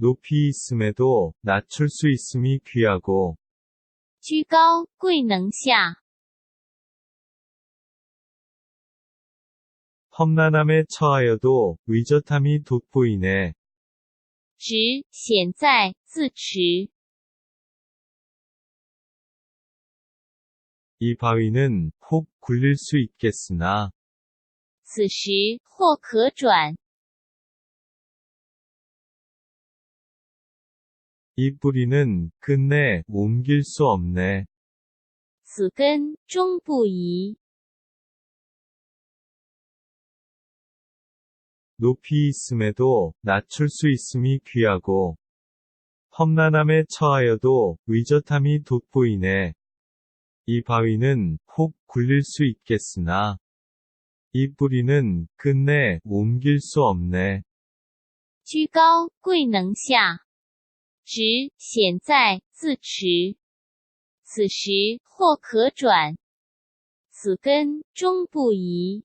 높이 있음에도 낮출 수 있음이 귀하고 居高贵能下， 험난함에 처하여도 의젓함이 돋보이네. 直显在自持。 이 바위는 혹 굴릴 수 있겠으나 此时或可转， 이 뿌리는 끝내 옮길 수 없네. 此根终不移。 높이 있음에도 낮출 수 있음이 귀하고 험난함에 처하여도 의젓함이 돋보이네. 이 바위는 혹 굴릴 수 있겠으나 이 뿌리는 끝내 옮길 수 없네. 居高贵能下， 直显在自持。此时或可转，此根终不移。